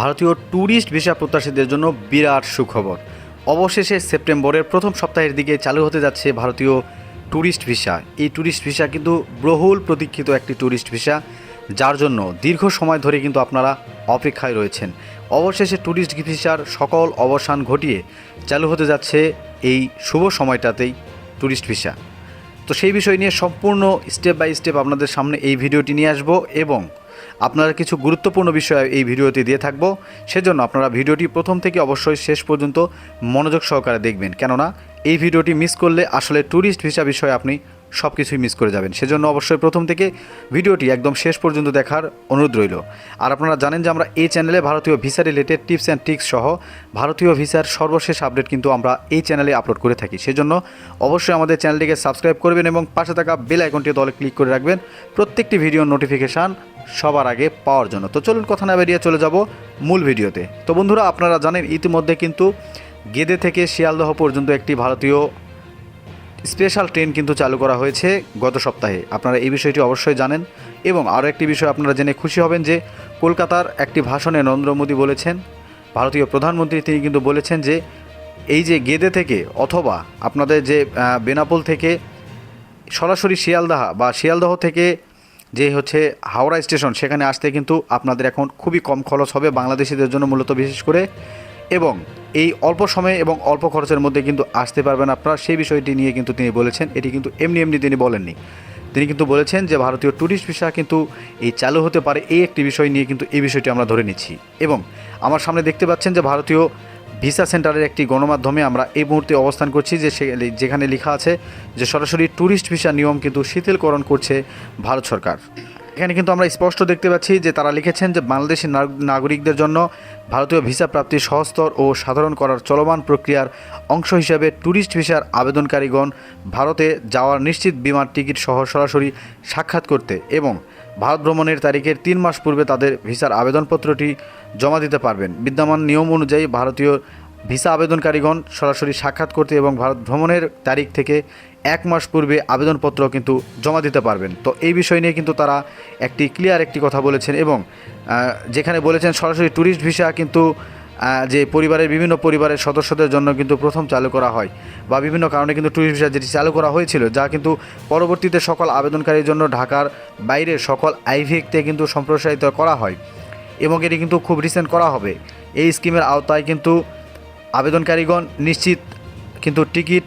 ভারতীয় tourist visa প্রত্যাশীদের জন্য বিরাট সুখবর। অবশেষে সেপ্টেম্বরের প্রথম সপ্তাহের দিকে চালু হতে যাচ্ছে ভারতীয় ট্যুরিস্ট ভিসা। এই ট্যুরিস্ট ভিসা কিন্তু বহুল প্রতীক্ষিত একটি ট্যুরিস্ট ভিসা, যার জন্য দীর্ঘ সময় ধরে কিন্তু আপনারা অপেক্ষায় রয়েছেন। অবশেষে ট্যুরিস্ট ভিসার সকল অবসান ঘটিয়ে চালু হতে যাচ্ছে এই শুভ সময়টাতেই ট্যুরিস্ট ভিসা। তো সেই বিষয় নিয়ে সম্পূর্ণ স্টেপ বাই স্টেপ আপনাদের সামনে এই ভিডিওটি নিয়ে আসব এবং আপনারা কিছু গুরুত্বপূর্ণ বিষয় এই ভিডিওতে দিয়ে থাকব। সেজন্য আপনারা ভিডিওটি প্রথম থেকে অবশ্যই শেষ পর্যন্ত মনোযোগ সহকারে দেখবেন। কেননা এই ভিডিওটি মিস করলে আসলে ট্যুরিস্ট ভিসা বিষয়ে আপনি সব কিছুই মিস করে যাবেন। সেজন্য অবশ্যই প্রথম থেকে ভিডিওটি একদম শেষ পর্যন্ত দেখার অনুরোধ রইল। আর আপনারা জানেন যে আমরা এই চ্যানেলে ভারতীয় visa related tips and tricks সহ ভারতীয় ভিসার সর্বশেষ আপডেট কিন্তু আমরা এই চ্যানেলে আপলোড করে থাকি। সেজন্য অবশ্যই আমাদের চ্যানেলটিকে সাবস্ক্রাইব করবেন এবং পাশে থাকা বেল আইকনটি দলে ক্লিক করে রাখবেন। প্রত্যেকটি ভিডিওর নোটিফিকেশান সবার আগে পাওয়ার জন্য। তো চলুন কথা না বেরিয়ে চলে যাব মূল ভিডিওতে তো বন্ধুরা, আপনারা জানেন ইতিমধ্যে কিন্তু গেদে থেকে শিয়ালদহ পর্যন্ত একটি ভারতীয় স্পেশাল ট্রেন কিন্তু চালু করা হয়েছে গত সপ্তাহে। আপনারা এই বিষয়টি অবশ্যই জানেন এবং আরও একটি বিষয় আপনারা জেনে খুশি হবেন যে কলকাতার একটি ভাষণে নরেন্দ্র মোদী বলেছেন, ভারতীয় প্রধানমন্ত্রী তিনি কিন্তু বলেছেন যে এই যে গেদে থেকে অথবা আপনাদের যে বেনাপোল থেকে সরাসরি শিয়ালদাহা বা শিয়ালদহ থেকে যে হচ্ছে হাওড়া স্টেশন সেখানে আসতে কিন্তু আপনাদের এখন খুবই কম খরচ হবে বাংলাদেশিদের জন্য মূলত বিশেষ করে। এবং এই অল্প সময়ে এবং অল্প খরচের মধ্যে কিন্তু আসতে পারবেন আপনারা। সেই বিষয়টি নিয়ে কিন্তু তিনি বলেছেন, এটি কিন্তু এমনি এমনি তিনি বলেননি। তিনি কিন্তু বলেছেন যে, ভারতীয় ট্যুরিস্ট ভিসা কিন্তু এই চালু হতে পারে এই একটি বিষয় নিয়ে কিন্তু এই বিষয়টি আমরা ধরে নিচ্ছি। এবং আমার সামনে দেখতে পাচ্ছেন যে, ভারতীয় ভিসা সেন্টারের একটি গণমাধ্যমে আমরা এই মুহূর্তে অবস্থান করছি যে যেখানে লেখা আছে যে, সরাসরি ট্যুরিস্ট ভিসা নিয়ম কিন্তু শিথিলকরণ করছে ভারত সরকার। এখানে কিন্তু আমরা স্পষ্ট দেখতে পাচ্ছি যে তারা লিখেছেন যে বাংলাদেশি নাগ- নাগরিকদের জন্য ভারতীয় ভিসা প্রাপ্তি সহস্তর ও সাধারণ করার চলমান প্রক্রিয়ার অংশ হিসাবে ট্যুরিস্ট ভিসার আবেদনকারীগণ ভারতে যাওয়ার নিশ্চিত বিমান টিকিট সহ সরাসরি সাক্ষাৎ করতে এবং ভারত ভ্রমণের তারিখের তিন মাস পূর্বে তাদের ভিসার আবেদনপত্রটি জমা দিতে পারবেন। বিদ্যমান নিয়ম অনুযায়ী ভারতীয় ভিসা আবেদনকারীগণ সরাসরি সাক্ষাৎ করতে এবং ভারত ভ্রমণের তারিখ থেকে এক মাস পূর্বে আবেদনপত্র কিন্তু জমা দিতে পারবেন। তো এই বিষয় নিয়ে কিন্তু তারা একটি ক্লিয়ার একটি কথা বলেছেন এবং যেখানে বলেছেন সরাসরি ট্যুরিস্ট ভিসা কিন্তু যে পরিবারের বিভিন্ন পরিবারের সদস্যদের জন্য কিন্তু প্রথম চালু করা হয় বা বিভিন্ন কারণে কিন্তু ট্যুরিস্ট ভিসা যেটি চালু করা হয়েছিল, যা কিন্তু পরবর্তীতে সকল আবেদনকারীর জন্য ঢাকার বাইরে সকল আইভিকতে কিন্তু সম্প্রসারিত করা হয় এবং এটি কিন্তু খুব রিসেন্ট করা হবে। এই স্কিমের আওতায় কিন্তু আবেদনকারীগণ নিশ্চিত, কিন্তু টিকিট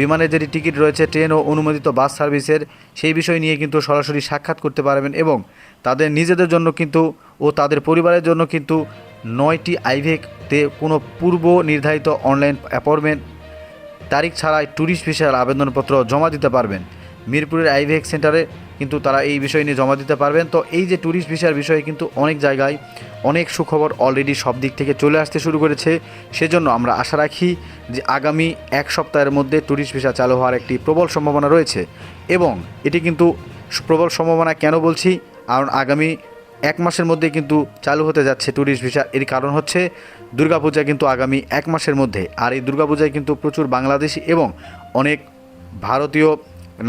বিমানের যেটি টিকিট রয়েছে, ট্রেন ও অনুমোদিত বাস সার্ভিসের সেই বিষয় নিয়ে কিন্তু সরাসরি সাক্ষাৎ করতে পারবেন এবং তাদের নিজেদের জন্য কিন্তু ও তাদের পরিবারের জন্য কিন্তু নয়টি আইভেকতে কোনো পূর্ব নির্ধারিত অনলাইন অ্যাপয়েন্টমেন্ট তারিখ ছাড়াই ট্যুরিস্ট ভিসার আবেদনপত্র জমা দিতে পারবেন। মিরপুরের আইভিএক সেন্টারে কিন্তু তারা এই বিষয় নিয়ে জমা দিতে পারবেন। তো এই যে ট্যুরিস্ট ভিসার বিষয়ে কিন্তু অনেক জায়গায় অনেক সুখবর অলরেডি সব দিক থেকে চলে আসতে শুরু করেছে। সেজন্য আমরা আশা রাখি যে আগামী এক সপ্তাহের মধ্যে ট্যুরিস্ট ভিসা চালু হওয়ার একটি প্রবল সম্ভাবনা রয়েছে। এবং এটি কিন্তু প্রবল সম্ভাবনা কেন বলছি? কারণ আগামী এক মাসের মধ্যে কিন্তু চালু হতে যাচ্ছে ট্যুরিস্ট ভিসা এর কারণ হচ্ছে দুর্গাপূজা কিন্তু আগামী এক মাসের মধ্যে। আর এই দুর্গাপূজায় কিন্তু প্রচুর বাংলাদেশি এবং অনেক ভারতীয়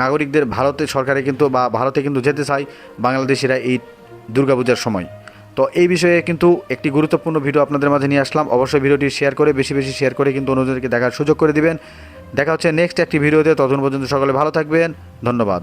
নাগরিকদের ভারতে সরকারে কিন্তু বা ভারতে কিন্তু যেতে চায় বাংলাদেশিরা এই দুর্গাপূজার সময়। তো এই বিষয়ে কিন্তু একটি গুরুত্বপূর্ণ ভিডিও আপনাদের মাঝে নিয়ে আসলাম। অবশ্যই ভিডিওটি শেয়ার করে, বেশি বেশি শেয়ার করে কিন্তু অন্যদেরকে দেখার সুযোগ করে দিবেন। দেখা হচ্ছে নেক্সট একটি ভিডিওতে। ততক্ষণ পর্যন্ত সকলে ভালো থাকবেন। ধন্যবাদ।